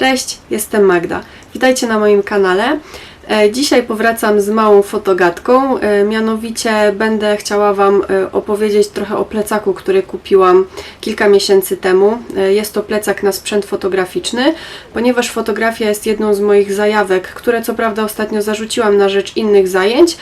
Cześć, jestem Magda. Witajcie na moim kanale. E, Dzisiaj powracam z małą fotogatką, e, mianowicie będę chciała Wam e, opowiedzieć trochę o plecaku, który kupiłam kilka miesięcy temu. Jest to plecak na sprzęt fotograficzny, ponieważ fotografia jest jedną z moich zajawek, które co prawda ostatnio zarzuciłam na rzecz innych zajęć,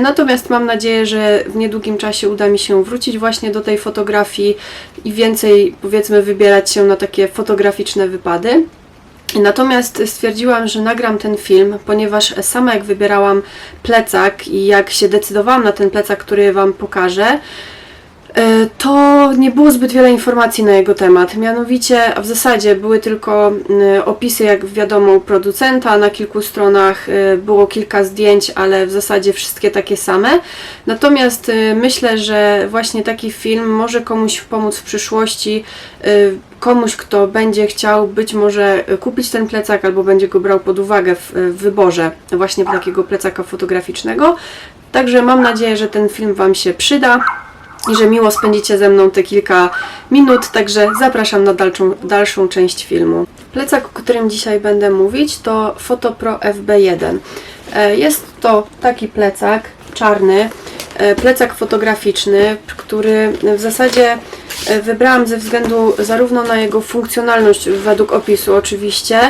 natomiast mam nadzieję, że w niedługim czasie uda mi się wrócić właśnie do tej fotografii i więcej powiedzmy wybierać się na takie fotograficzne wypady. Natomiast stwierdziłam, że nagram ten film, ponieważ sama jak wybierałam plecak i jak się decydowałam na ten plecak, który Wam pokażę, to nie było zbyt wiele informacji na jego temat. Mianowicie, a w zasadzie były tylko mm, opisy, jak wiadomo, producenta. Na kilku stronach e, było kilka zdjęć, ale w zasadzie wszystkie takie same. Natomiast e, myślę, że właśnie taki film może komuś pomóc w przyszłości. e, Komuś, kto będzie chciał być może e, kupić ten plecak albo będzie go brał pod uwagę w wyborze właśnie takiego plecaka fotograficznego. Także mam nadzieję, że ten film Wam się przyda i że miło spędzicie ze mną te kilka minut, także zapraszam na dalszą, dalszą część filmu. Plecak, o którym dzisiaj będę mówić, to Photopro FB1. E, Jest to taki plecak czarny, e, plecak fotograficzny, który w zasadzie wybrałam ze względu zarówno na jego funkcjonalność według opisu oczywiście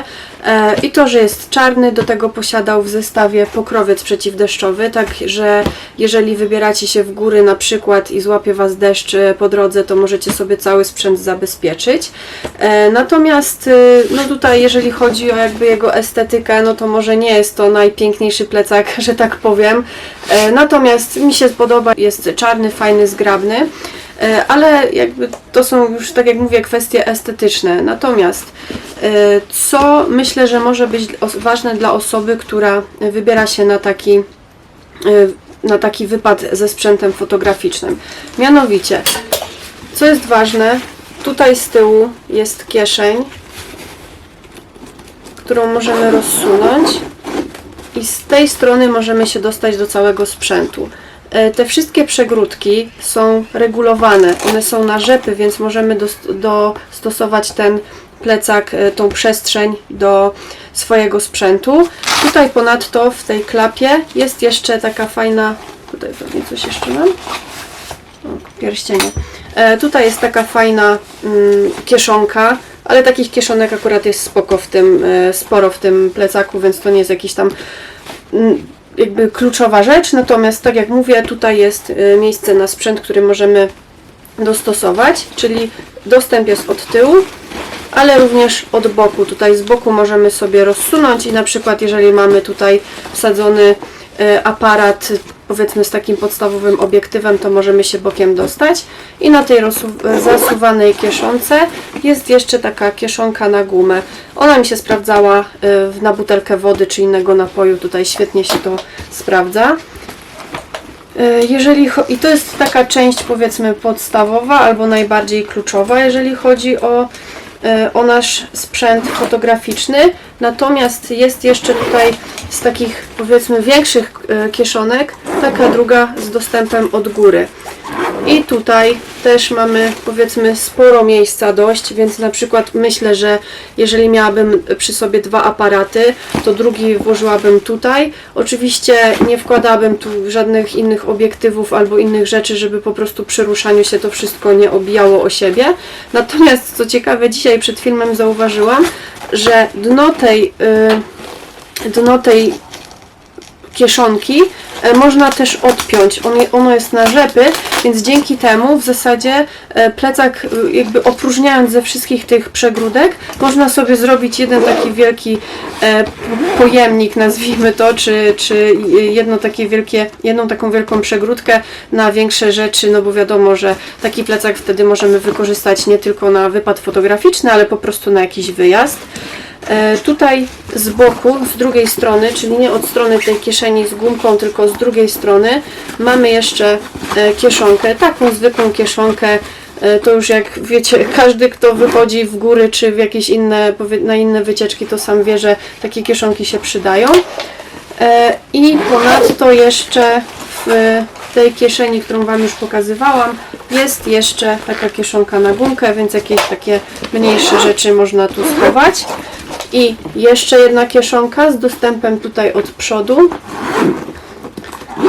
e, i to, że jest czarny, do tego posiadał w zestawie pokrowiec przeciwdeszczowy, tak że jeżeli wybieracie się w góry na przykład i złapie Was deszcz e, po drodze, to możecie sobie cały sprzęt zabezpieczyć. E, Natomiast no tutaj jeżeli chodzi o jakby jego estetykę, no to może nie jest to najpiękniejszy plecak, że tak powiem. E, Natomiast mi się podoba, jest czarny, fajny, zgrabny. E, Ale jakby to są już, tak jak mówię, kwestie estetyczne. Natomiast e, co myślę, że może być ważne dla osoby, która wybiera się na taki, e, na taki wypad ze sprzętem fotograficznym. Mianowicie, co jest ważne, tutaj z tyłu jest kieszeń, którą możemy rozsunąć i z tej strony możemy się dostać do całego sprzętu. E, Te wszystkie przegródki są regulowane, one są na rzepy, więc możemy dos- dostosować ten plecak, e, tą przestrzeń do swojego sprzętu. Tutaj ponadto w tej klapie jest jeszcze taka fajna, tutaj pewnie coś jeszcze mam, o, pierścienie. E, tutaj jest taka fajna mm, kieszonka, ale takich kieszonek akurat jest spoko w tym, e, sporo w tym plecaku, więc to nie jest jakiś tam mm, jakby kluczowa rzecz. Natomiast tak jak mówię, tutaj jest e, miejsce na sprzęt, który możemy dostosować, czyli dostęp jest od tyłu, ale również od boku. Tutaj z boku możemy sobie rozsunąć i na przykład jeżeli mamy tutaj wsadzony aparat powiedzmy z takim podstawowym obiektywem, to możemy się bokiem dostać. I na tej zasuwanej kieszonce jest jeszcze taka kieszonka na gumę. Ona mi się sprawdzała w- na butelkę wody czy innego napoju. Tutaj świetnie się to sprawdza. E, Jeżeli I to jest taka część powiedzmy podstawowa albo najbardziej kluczowa, jeżeli chodzi o, o nasz sprzęt fotograficzny. Natomiast jest jeszcze tutaj z takich powiedzmy większych e, kieszonek taka druga z dostępem od góry. I tutaj też mamy powiedzmy sporo miejsca dość, więc na przykład myślę, że jeżeli miałabym przy sobie dwa aparaty, to drugi włożyłabym tutaj. Oczywiście nie wkładałabym tu żadnych innych obiektywów albo innych rzeczy, żeby po prostu przy ruszaniu się to wszystko nie obijało o siebie. Natomiast co ciekawe, dzisiaj przed filmem zauważyłam, że dno tej, y, dno tej kieszonki można też odpiąć. Ono jest na rzepy, więc dzięki temu w zasadzie e, plecak y, jakby opróżniając ze wszystkich tych przegródek można sobie zrobić jeden taki wielki e, pojemnik nazwijmy to, czy, czy jedno takie wielkie, jedną taką wielką przegródkę na większe rzeczy, no bo wiadomo, że taki plecak wtedy możemy wykorzystać nie tylko na wypad fotograficzny, ale po prostu na jakiś wyjazd. E, Tutaj z boku, z drugiej strony, czyli nie od strony tej kieszeni z gumką, tylko z drugiej strony, mamy jeszcze e, kieszonkę, taką zwykłą kieszonkę. e, To już jak wiecie, każdy kto wychodzi w góry czy w jakieś inne, na inne wycieczki, to sam wie, że takie kieszonki się przydają. I ponadto jeszcze w tej kieszeni, którą Wam już pokazywałam, jest jeszcze taka kieszonka na gumkę, więc jakieś takie mniejsze rzeczy można tu schować. I jeszcze jedna kieszonka z dostępem tutaj od przodu.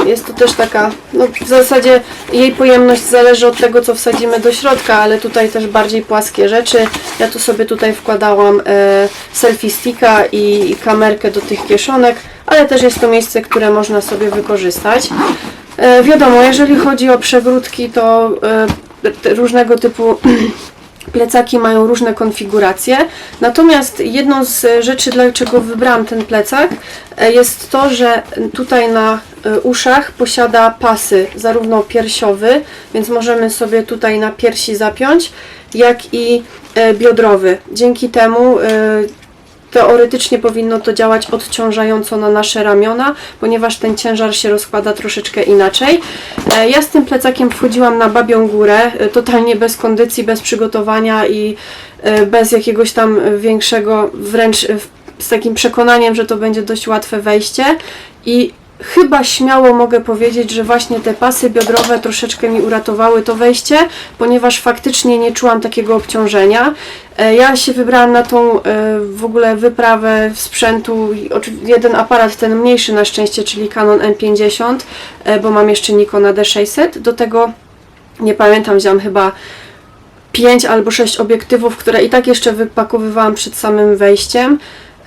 Jest to też taka, no w zasadzie jej pojemność zależy od tego, co wsadzimy do środka, ale tutaj też bardziej płaskie rzeczy. Ja tu sobie tutaj wkładałam e, selfie sticka i, i kamerkę do tych kieszonek, ale też jest to miejsce, które można sobie wykorzystać. E, wiadomo, jeżeli chodzi o przegródki, to e, różnego typu plecaki mają różne konfiguracje. Natomiast jedną z rzeczy, dlaczego wybrałam ten plecak, e, jest to, że tutaj na e, uszach posiada pasy, zarówno piersiowy, więc możemy sobie tutaj na piersi zapiąć, jak i e, biodrowy. Dzięki temu e, teoretycznie powinno to działać odciążająco na nasze ramiona, ponieważ ten ciężar się rozkłada troszeczkę inaczej. E, Ja z tym plecakiem wchodziłam na babią górę, e, totalnie bez kondycji, bez przygotowania i e, bez jakiegoś tam większego, wręcz z takim przekonaniem, że to będzie dość łatwe wejście i chyba śmiało mogę powiedzieć, że właśnie te pasy biodrowe troszeczkę mi uratowały to wejście, ponieważ faktycznie nie czułam takiego obciążenia. E, Ja się wybrałam na tą e, w ogóle wyprawę sprzętu, jeden aparat, ten mniejszy na szczęście, czyli Canon M50, e, bo mam jeszcze Nikona D600. Do tego, nie pamiętam, wziąłam chyba 5 albo 6 obiektywów, które i tak jeszcze wypakowywałam przed samym wejściem.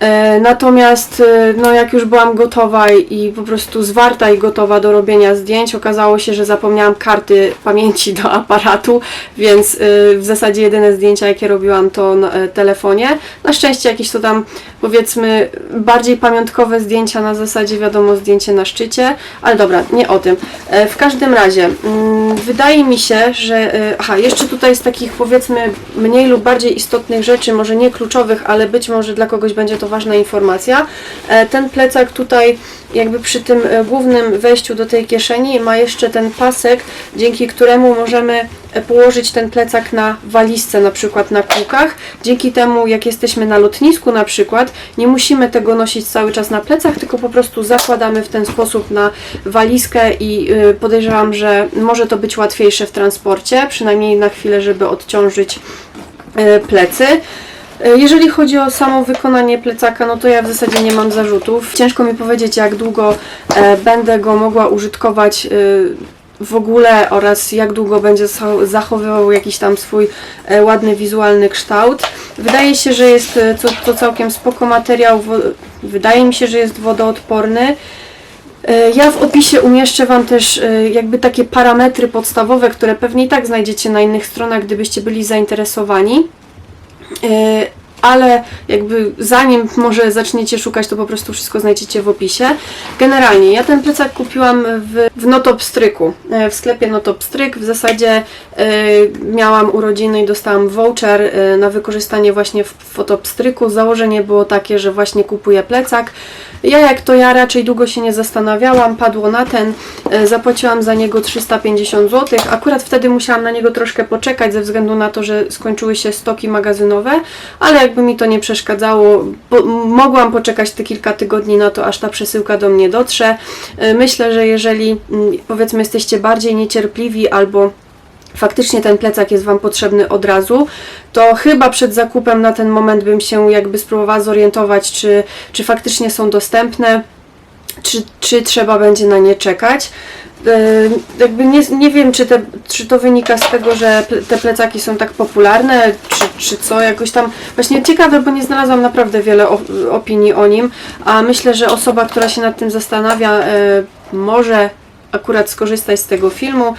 E, Natomiast, e, no jak już byłam gotowa i po prostu zwarta i gotowa do robienia zdjęć, okazało się, że zapomniałam karty pamięci do aparatu, więc e, w zasadzie jedyne zdjęcia, jakie robiłam, to na telefonie. Na szczęście jakieś to tam, powiedzmy, bardziej pamiątkowe zdjęcia na zasadzie, wiadomo, zdjęcie na szczycie, ale dobra, nie o tym. W każdym razie, mm, wydaje mi się, że. Aha, jeszcze tutaj z takich powiedzmy mniej lub bardziej istotnych rzeczy, może nie kluczowych, ale być może dla kogoś będzie to ważna informacja. E, Ten plecak tutaj, jakby przy tym e, głównym wejściu do tej kieszeni, ma jeszcze ten pasek, dzięki któremu możemy e, położyć ten plecak na walizce, na przykład na kółkach. Dzięki temu, jak jesteśmy na lotnisku na przykład, nie musimy tego nosić cały czas na plecach, tylko po prostu zakładamy w ten sposób na walizkę i podejrzewam, że może to być łatwiejsze w transporcie, przynajmniej na chwilę, żeby odciążyć plecy. Y, Jeżeli chodzi o samo wykonanie plecaka, no to ja w zasadzie nie mam zarzutów. Ciężko mi powiedzieć, jak długo e, będę go mogła użytkować y, w ogóle oraz jak długo będzie za- zachowywał jakiś tam swój e, ładny wizualny kształt. Wydaje się, że jest e, to, całkiem spoko materiał. Wydaje mi się, że jest wodoodporny. E, Ja w opisie umieszczę Wam też e, jakby takie parametry podstawowe, które pewnie i tak znajdziecie na innych stronach, gdybyście byli zainteresowani. E, Ale jakby zanim może zaczniecie szukać, to po prostu wszystko znajdziecie w opisie. Generalnie ja ten plecak kupiłam w, w Notopstryku, e, w sklepie Notopstryk. W zasadzie e, miałam urodziny i dostałam voucher e, na wykorzystanie właśnie w fotopstryku. Założenie było takie, że właśnie kupuję plecak. Ja jak to ja raczej długo się nie zastanawiałam, padło na ten, e, zapłaciłam za niego 350 zł. Akurat wtedy musiałam na niego troszkę poczekać ze względu na to, że skończyły się stoki magazynowe, ale jakby mi to nie przeszkadzało, mogłam poczekać te kilka tygodni na to, aż ta przesyłka do mnie dotrze. E, Myślę, że jeżeli mm, powiedzmy jesteście bardziej niecierpliwi albo faktycznie ten plecak jest Wam potrzebny od razu, to chyba przed zakupem na ten moment bym się jakby spróbowała zorientować, czy, czy faktycznie są dostępne, czy, czy trzeba będzie na nie czekać. E, Jakby nie, nie wiem, czy, te, czy to wynika z tego, że te plecaki są tak popularne, czy, czy co, jakoś tam. Właśnie ciekawe, bo nie znalazłam naprawdę wiele opinii o nim, a myślę, że osoba, która się nad tym zastanawia, e, może akurat skorzystać z tego filmu.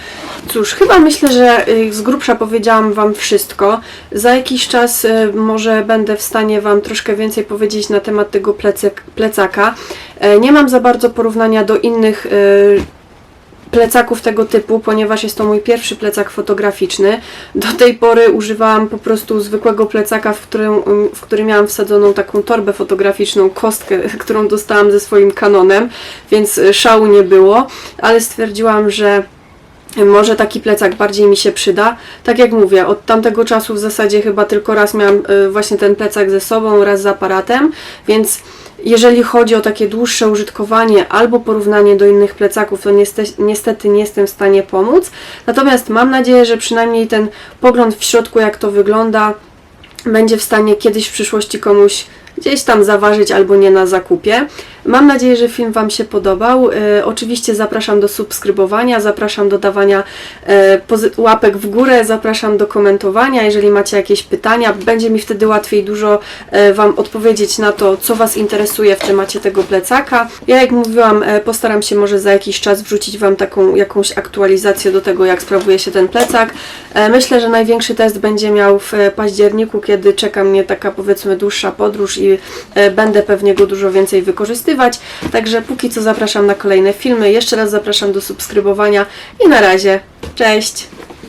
Cóż, chyba myślę, że y, z grubsza powiedziałam Wam wszystko. Za jakiś czas y, może będę w stanie Wam troszkę więcej powiedzieć na temat tego plecaka. E, Nie mam za bardzo porównania do innych y, plecaków tego typu, ponieważ jest to mój pierwszy plecak fotograficzny. Do tej pory używałam po prostu zwykłego plecaka, w którym, w którym miałam wsadzoną taką torbę fotograficzną, kostkę, którą dostałam ze swoim kanonem, więc y, szału nie było, ale stwierdziłam, że może taki plecak bardziej mi się przyda. Tak jak mówię, od tamtego czasu w zasadzie chyba tylko raz miałam y, właśnie ten plecak ze sobą, raz z aparatem, więc jeżeli chodzi o takie dłuższe użytkowanie albo porównanie do innych plecaków, to niestety, nie jestem w stanie pomóc. Natomiast mam nadzieję, że przynajmniej ten pogląd w środku, jak to wygląda, będzie w stanie kiedyś w przyszłości komuś gdzieś tam zaważyć albo nie na zakupie. Mam nadzieję, że film Wam się podobał. E, oczywiście zapraszam do subskrybowania, zapraszam do dawania e, łapek w górę, zapraszam do komentowania. Jeżeli macie jakieś pytania, będzie mi wtedy łatwiej dużo e, Wam odpowiedzieć na to, co Was interesuje w temacie tego plecaka. Ja, jak mówiłam, e, postaram się może za jakiś czas wrzucić Wam taką jakąś aktualizację do tego, jak sprawuje się ten plecak. E, Myślę, że największy test będzie miał w e, październiku, kiedy czeka mnie taka powiedzmy dłuższa podróż i e, będę pewnie go dużo więcej wykorzystywać. Także póki co zapraszam na kolejne filmy. Jeszcze raz zapraszam do subskrybowania i na razie. Cześć!